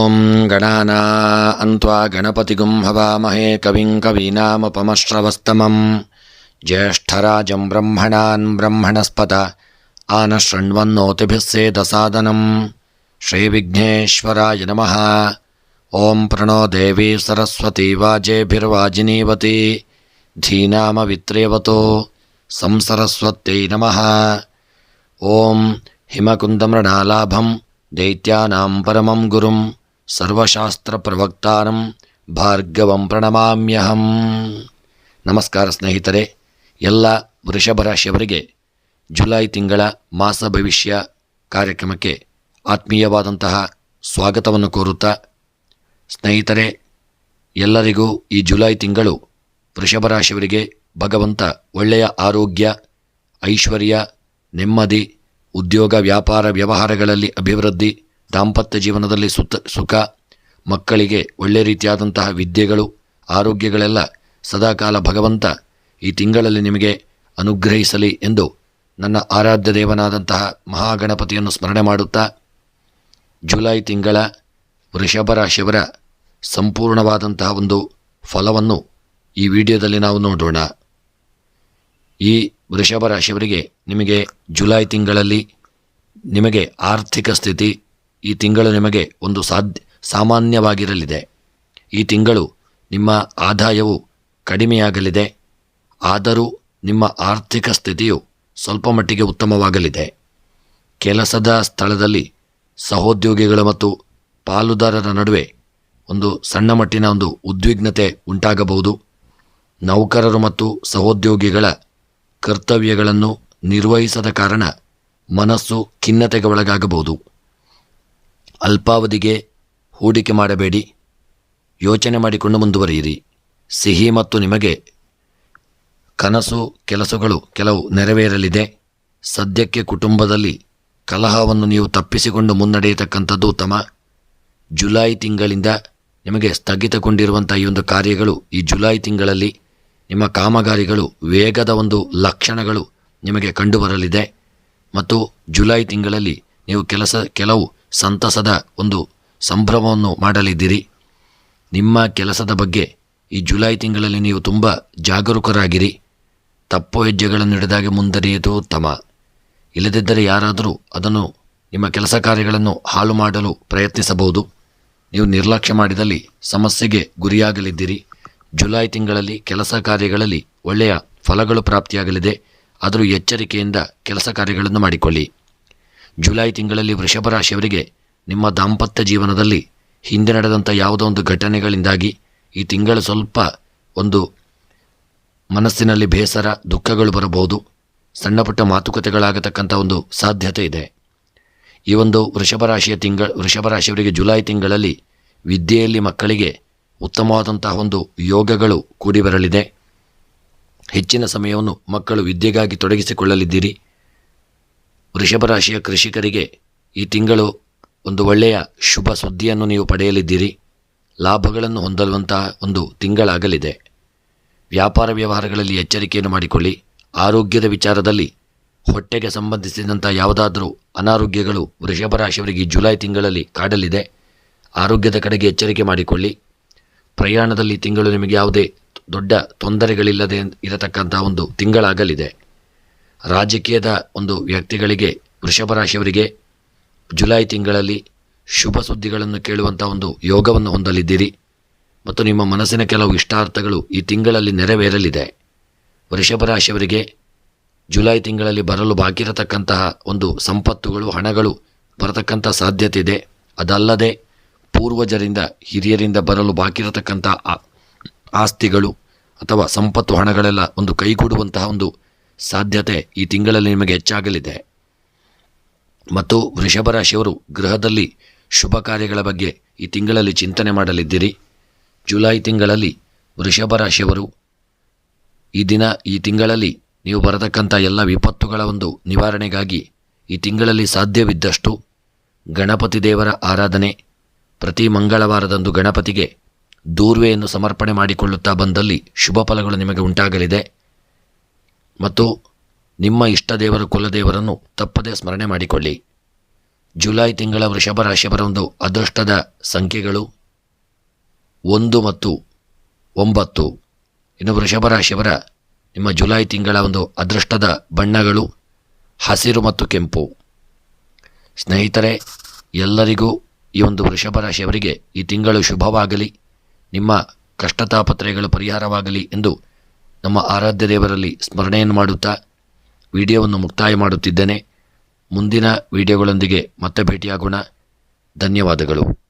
ॐ गणाना अन्त्वा गणपतिगुं हवामहे कविं कवीनामुपमश्रवस्तमं ज्येष्ठराजं ब्रह्मणान् ब्रह्मणस्पत आनशृण्वन्नोतिभिः सेदसादनं श्रीविघ्नेश्वराय नमः ॐ प्रणो देवी सरस्वती वाजेभिर्वाजिनीवती धीनामवित्रेवतो संसरस्वत्यै नमः ॐ हिमकुन्दमृणालाभं दैत्यानां परमं गुरुं ಸರ್ವಶಾಸ್ತ್ರಪ್ರವಕ್ತಾರಂ ಭಾರ್ಗವಂ ಪ್ರಣಮಾಮ್ಯಹಂ. ನಮಸ್ಕಾರ ಸ್ನೇಹಿತರೆ, ಎಲ್ಲ ವೃಷಭ ರಾಶಿಯವರಿಗೆ ಜುಲೈ ತಿಂಗಳ ಮಾಸ ಭವಿಷ್ಯ ಕಾರ್ಯಕ್ರಮಕ್ಕೆ ಆತ್ಮೀಯವಾದಂತಹ ಸ್ವಾಗತವನ್ನು ಕೋರುತ್ತಾ, ಸ್ನೇಹಿತರೆ, ಎಲ್ಲರಿಗೂ ಈ ಜುಲೈ ತಿಂಗಳು ವೃಷಭ ರಾಶಿಯವರಿಗೆ ಭಗವಂತ ಒಳ್ಳೆಯ ಆರೋಗ್ಯ, ಐಶ್ವರ್ಯ, ನೆಮ್ಮದಿ, ಉದ್ಯೋಗ ವ್ಯಾಪಾರ ವ್ಯವಹಾರಗಳಲ್ಲಿ ಅಭಿವೃದ್ಧಿ ದಾಂಪತ್ಯ ಜೀವನದಲ್ಲಿ ಸುತ್ತ ಸುಖ, ಮಕ್ಕಳಿಗೆ ಒಳ್ಳೆ ರೀತಿಯಾದಂತಹ ವಿದ್ಯೆಗಳು, ಆರೋಗ್ಯಗಳೆಲ್ಲ ಸದಾಕಾಲ ಭಗವಂತ ಈ ತಿಂಗಳಲ್ಲಿ ನಿಮಗೆ ಅನುಗ್ರಹಿಸಲಿ ಎಂದು ನನ್ನ ಆರಾಧ್ಯ ದೇವನಾದಂತಹ ಮಹಾಗಣಪತಿಯನ್ನು ಸ್ಮರಣೆ ಮಾಡುತ್ತಾ, ಜುಲೈ ತಿಂಗಳ ವೃಷಭ ರಾಶಿಯವರ ಸಂಪೂರ್ಣವಾದಂತಹ ಒಂದು ಫಲವನ್ನು ಈ ವಿಡಿಯೋದಲ್ಲಿ ನಾವು ನೋಡೋಣ. ಈ ವೃಷಭ ರಾಶಿಯವರಿಗೆ ನಿಮಗೆ ಜುಲೈ ತಿಂಗಳಲ್ಲಿ ನಿಮಗೆ ಆರ್ಥಿಕ ಸ್ಥಿತಿ ಈ ತಿಂಗಳು ನಿಮಗೆ ಒಂದು ಸಾಧ್ಯ, ಸಾಮಾನ್ಯವಾಗಿರಲಿದೆ. ಈ ತಿಂಗಳು ನಿಮ್ಮ ಆದಾಯವು ಕಡಿಮೆಯಾಗಲಿದೆ. ಆದರೂ ನಿಮ್ಮ ಆರ್ಥಿಕ ಸ್ಥಿತಿಯು ಸ್ವಲ್ಪ ಮಟ್ಟಿಗೆ ಉತ್ತಮವಾಗಲಿದೆ. ಕೆಲಸದ ಸ್ಥಳದಲ್ಲಿ ಸಹೋದ್ಯೋಗಿಗಳು ಮತ್ತು ಪಾಲುದಾರರ ನಡುವೆ ಒಂದು ಸಣ್ಣ ಮಟ್ಟಿನ ಒಂದು ಉದ್ವಿಗ್ನತೆ ಉಂಟಾಗಬಹುದು. ನೌಕರರು ಮತ್ತು ಸಹೋದ್ಯೋಗಿಗಳ ಕರ್ತವ್ಯಗಳನ್ನು ನಿರ್ವಹಿಸದ ಕಾರಣ ಮನಸ್ಸು ಖಿನ್ನತೆಗೆ ಒಳಗಾಗಬಹುದು. ಅಲ್ಪಾವಧಿಗೆ ಹೂಡಿಕೆ ಮಾಡಬೇಡಿ. ಯೋಚನೆ ಮಾಡಿಕೊಂಡು ಮುಂದುವರಿಯಿರಿ. ಸಿಹಿ ಮತ್ತು ನಿಮಗೆ ಕನಸು, ಕೆಲಸಗಳು ಕೆಲವು ನೆರವೇರಲಿದೆ. ಸದ್ಯಕ್ಕೆ ಕುಟುಂಬದಲ್ಲಿ ಕಲಹವನ್ನು ನೀವು ತಪ್ಪಿಸಿಕೊಂಡು ಮುನ್ನಡೆಯತಕ್ಕಂಥದ್ದು ಉತ್ತಮ. ಜುಲೈ ತಿಂಗಳಿಂದ ನಿಮಗೆ ಸ್ಥಗಿತಗೊಂಡಿರುವಂಥ ಈ ಒಂದು ಕಾರ್ಯಗಳು ಈ ಜುಲೈ ತಿಂಗಳಲ್ಲಿ ನಿಮ್ಮ ಕಾಮಗಾರಿಗಳು ವೇಗದ ಒಂದು ಲಕ್ಷಣಗಳು ನಿಮಗೆ ಕಂಡುಬರಲಿದೆ. ಮತ್ತು ಜುಲೈ ತಿಂಗಳಲ್ಲಿ ನೀವು ಕೆಲಸ, ಕೆಲವು ಸಂತಸದ ಒಂದು ಸಂಭ್ರಮವನ್ನು ಮಾಡಲಿದ್ದೀರಿ. ನಿಮ್ಮ ಕೆಲಸದ ಬಗ್ಗೆ ಈ ಜುಲೈ ತಿಂಗಳಲ್ಲಿ ನೀವು ತುಂಬ ಜಾಗರೂಕರಾಗಿರಿ. ತಪ್ಪು ಹೆಜ್ಜೆಗಳನ್ನು ಹಿಡಿದಾಗ ಮುಂದರಿಯುವುದು ಉತ್ತಮ ಇಲ್ಲದಿದ್ದರೆ ಯಾರಾದರೂ ಅದನ್ನು ನಿಮ್ಮ ಕೆಲಸ ಕಾರ್ಯಗಳನ್ನು ಹಾಳು ಮಾಡಲು ಪ್ರಯತ್ನಿಸಬಹುದು. ನೀವು ನಿರ್ಲಕ್ಷ್ಯ ಮಾಡಿದಲ್ಲಿ ಸಮಸ್ಯೆಗೆ ಗುರಿಯಾಗಲಿದ್ದೀರಿ. ಜುಲೈ ತಿಂಗಳಲ್ಲಿ ಕೆಲಸ ಕಾರ್ಯಗಳಲ್ಲಿ ಒಳ್ಳೆಯ ಫಲಗಳು ಪ್ರಾಪ್ತಿಯಾಗಲಿದೆ. ಆದರೂ ಎಚ್ಚರಿಕೆಯಿಂದ ಕೆಲಸ ಕಾರ್ಯಗಳನ್ನು ಮಾಡಿಕೊಳ್ಳಿ. ಜುಲೈ ತಿಂಗಳಲ್ಲಿ ವೃಷಭ ರಾಶಿಯವರಿಗೆ ನಿಮ್ಮ ದಾಂಪತ್ಯ ಜೀವನದಲ್ಲಿ ಹಿಂದೆ ನಡೆದಂಥ ಯಾವುದೋ ಒಂದು ಘಟನೆಗಳಿಂದಾಗಿ ಈ ತಿಂಗಳು ಸ್ವಲ್ಪ ಒಂದು ಮನಸ್ಸಿನಲ್ಲಿ ಬೇಸರ, ದುಃಖಗಳು ಬರಬಹುದು. ಸಣ್ಣಪುಟ್ಟ ಮಾತುಕತೆಗಳಾಗತಕ್ಕಂಥ ಒಂದು ಸಾಧ್ಯತೆ ಇದೆ. ಈ ಒಂದು ವೃಷಭ ರಾಶಿಯ ತಿಂಗಳ, ವೃಷಭ ರಾಶಿಯವರಿಗೆ ಜುಲೈ ತಿಂಗಳಲ್ಲಿ ವಿದ್ಯೆಯಲ್ಲಿ ಮಕ್ಕಳಿಗೆ ಉತ್ತಮವಾದಂತಹ ಒಂದು ಯೋಗಗಳು ಕೂಡಿ ಬರಲಿದೆ. ಹೆಚ್ಚಿನ ಸಮಯವನ್ನು ಮಕ್ಕಳು ವಿದ್ಯೆಗಾಗಿ ತೊಡಗಿಸಿಕೊಳ್ಳಲಿದ್ದೀರಿ. ವೃಷಭ ರಾಶಿಯ ಕೃಷಿಕರಿಗೆ ಈ ತಿಂಗಳು ಒಂದು ಒಳ್ಳೆಯ ಶುಭ ಸುದ್ದಿಯನ್ನು ನೀವು ಪಡೆಯಲಿದ್ದೀರಿ. ಲಾಭಗಳನ್ನು ಹೊಂದಲುವಂತಹ ಒಂದು ತಿಂಗಳಾಗಲಿದೆ. ವ್ಯಾಪಾರ ವ್ಯವಹಾರಗಳಲ್ಲಿ ಎಚ್ಚರಿಕೆಯನ್ನು ಮಾಡಿಕೊಳ್ಳಿ. ಆರೋಗ್ಯದ ವಿಚಾರದಲ್ಲಿ ಹೊಟ್ಟೆಗೆ ಸಂಬಂಧಿಸಿದಂಥ ಯಾವುದಾದರೂ ಅನಾರೋಗ್ಯಗಳು ವೃಷಭ ರಾಶಿಯವರಿಗೆ ಜುಲೈ ತಿಂಗಳಲ್ಲಿ ಕಾಡಲಿದೆ. ಆರೋಗ್ಯದ ಕಡೆಗೆ ಎಚ್ಚರಿಕೆ ಮಾಡಿಕೊಳ್ಳಿ. ಪ್ರಯಾಣದಲ್ಲಿ ತಿಂಗಳು ನಿಮಗೆ ಯಾವುದೇ ದೊಡ್ಡ ತೊಂದರೆಗಳಿಲ್ಲದೆ ಇರತಕ್ಕಂಥ ಒಂದು ತಿಂಗಳಾಗಲಿದೆ. ರಾಜಕೀಯದ ಒಂದು ವ್ಯಕ್ತಿಗಳಿಗೆ, ವೃಷಭ ರಾಶಿಯವರಿಗೆ ಜುಲೈ ತಿಂಗಳಲ್ಲಿ ಶುಭ ಸುದ್ದಿಗಳನ್ನು ಕೇಳುವಂಥ ಒಂದು ಯೋಗವನ್ನು ಹೊಂದಲಿದ್ದೀರಿ. ಮತ್ತು ನಿಮ್ಮ ಮನಸ್ಸಿನ ಕೆಲವು ಇಷ್ಟಾರ್ಥಗಳು ಈ ತಿಂಗಳಲ್ಲಿ ನೆರವೇರಲಿದೆ. ವೃಷಭ ರಾಶಿಯವರಿಗೆ ಜುಲೈ ತಿಂಗಳಲ್ಲಿ ಬರಲು ಬಾಕಿ ಇರತಕ್ಕಂತಹ ಒಂದು ಸಂಪತ್ತುಗಳು, ಹಣಗಳು ಬರತಕ್ಕಂಥ ಸಾಧ್ಯತೆ ಇದೆ ಅದಲ್ಲದೆ ಪೂರ್ವಜರಿಂದ, ಹಿರಿಯರಿಂದ ಬರಲು ಬಾಕಿ ಇರತಕ್ಕಂಥ ಆ- ಆಸ್ತಿಗಳು ಅಥವಾ ಸಂಪತ್ತು ಹಣಗಳೆಲ್ಲ ಒಂದು ಕೈಗೂಡುವಂತಹ ಒಂದು ಸಾಧ್ಯತೆ ಈ ತಿಂಗಳಲ್ಲಿ ನಿಮಗೆ ಹೆಚ್ಚಾಗಲಿದೆ. ಮತ್ತು ವೃಷಭ ರಾಶಿಯವರು ಗೃಹದಲ್ಲಿ ಶುಭ ಕಾರ್ಯಗಳ ಬಗ್ಗೆ ಈ ತಿಂಗಳಲ್ಲಿ ಚಿಂತನೆ ಮಾಡಲಿದ್ದೀರಿ. ಜುಲೈ ತಿಂಗಳಲ್ಲಿ ವೃಷಭ ರಾಶಿಯವರು ಈ ದಿನ, ಈ ತಿಂಗಳಲ್ಲಿ ನೀವು ಬರತಕ್ಕಂಥ ಎಲ್ಲ ವಿಪತ್ತುಗಳ ಒಂದು ನಿವಾರಣೆಗಾಗಿ ಈ ತಿಂಗಳಲ್ಲಿ ಸಾಧ್ಯವಿದ್ದಷ್ಟು ಗಣಪತಿ ದೇವರ ಆರಾಧನೆ, ಪ್ರತಿ ಮಂಗಳವಾರದಂದು ಗಣಪತಿಗೆ ದೂರ್ವೆಯನ್ನು ಸಮರ್ಪಣೆ ಮಾಡಿಕೊಳ್ಳುತ್ತಾ ಬಂದಲ್ಲಿ ಶುಭ ಫಲಗಳು ನಿಮಗೆ ಉಂಟಾಗಲಿದೆ. ಮತ್ತು ನಿಮ್ಮ ಇಷ್ಟ ದೇವರ ಕುಲದೇವರನ್ನು ತಪ್ಪದೇ ಸ್ಮರಣೆ ಮಾಡಿಕೊಳ್ಳಿ. ಜುಲೈ ತಿಂಗಳ ವೃಷಭ ರಾಶಿಯವರ ಒಂದು ಅದೃಷ್ಟದ ಸಂಖ್ಯೆಗಳು ಒಂದು ಮತ್ತು ಒಂಬತ್ತು. ಇನ್ನು ವೃಷಭ ರಾಶಿಯವರ ನಿಮ್ಮ ಜುಲೈ ತಿಂಗಳ ಒಂದು ಅದೃಷ್ಟದ ಬಣ್ಣಗಳು ಹಸಿರು ಮತ್ತು ಕೆಂಪು. ಸ್ನೇಹಿತರೆ, ಎಲ್ಲರಿಗೂ ಈ ಒಂದು ವೃಷಭ ರಾಶಿಯವರಿಗೆ ಈ ತಿಂಗಳು ಶುಭವಾಗಲಿ, ನಿಮ್ಮ ಕಷ್ಟತಾಪತ್ರೆಗಳು ಪರಿಹಾರವಾಗಲಿ ಎಂದು ನಮ್ಮ ಆರಾಧ್ಯ ದೇವರಲ್ಲಿ ಸ್ಮರಣೆಯನ್ನು ಮಾಡುತ್ತಾ ವಿಡಿಯೋವನ್ನು ಮುಕ್ತಾಯ ಮಾಡುತ್ತಿದ್ದೇನೆ. ಮುಂದಿನ ವಿಡಿಯೋಗಳೊಂದಿಗೆ ಮತ್ತೆ ಭೇಟಿಯಾಗೋಣ. ಧನ್ಯವಾದಗಳು.